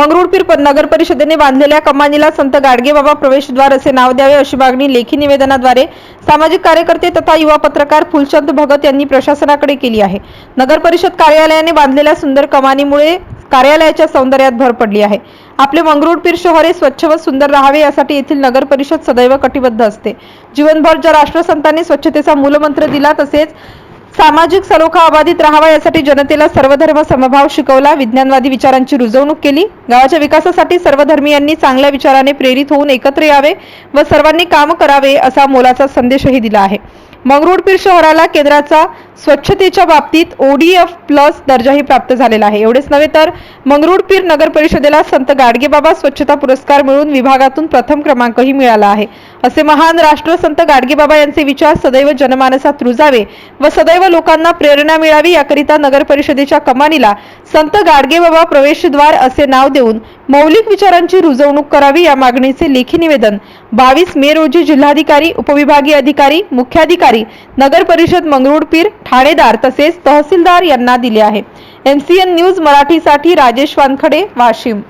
मंगरुळपीर नगर परिषदेने बांधलेल्या कमानीला संत गाडगेबाबा प्रवेशद्वार असे नाव द्यावे अशी मागणी लेखी निवेदनाद्वारे सामाजिक कार्यकर्ते तथा युवा पत्रकार फुलचंद भगत यांनी प्रशासनाकडे केली आहे. नगर परिषद कार्यालयाने बांधलेल्या सुंदर कमानीमुळे कार्यालयाच्या सौंदर्यात भर पडली आहे. आपले मंगरुळपीर शहर हे स्वच्छ व सुंदर राहावे यासाठी येथील नगर परिषद सदैव कटिबद्ध असते. जीवनभर ज्या राष्ट्रसंतांनी स्वच्छतेचा मूलमंत्र दिला तसेच सामाजिक सलोखा अबाधित राहावा यासाठी जनतेला सर्वधर्म समभाव शिकवला विज्ञानवादी विचारांची रुजवणूक केली. गावाच्या विकासासाठी सर्व धर्मियांनी चांगल्या विचाराने प्रेरित होऊन एकत्र यावे व सर्वांनी काम करावे असा मोलाचा संदेशही दिला आहे. मंगरुळपीर शहराला केंद्राचा स्वच्छतेच्या बाबतीत ओडीएफ प्लस दर्जाही प्राप्त झालेला आहे. एवढेच नव्हे तर मंगरुळपीर नगर परिषदेला संत गाडगेबाबा स्वच्छता पुरस्कार मिळून विभागातून प्रथम क्रमांकही मिळाला आहे. असे महान राष्ट्रसंत गाडगेबाबा यांचे विचार सदैव जनमानसात रुजावे व सदैव लोकांना प्रेरणा मिळावी याकरिता नगर परिषदेच्या कमानीला संत गाडगेबाबा प्रवेशद्वार असे नाव देऊन मौलिक विचारांची रुजवणूक करावी या मागणीचे लेखी निवेदन बावीस मे रोजी जिल्हाधिकारी उपविभागीय अधिकारी मुख्याधिकारी नगर परिषद मंगरुळपीर ठाणेदार तसेच तहसीलदार यांना दिले आहे. एनसीएन न्यूज मराठीसाठी राजेश वानखडे वाशिम.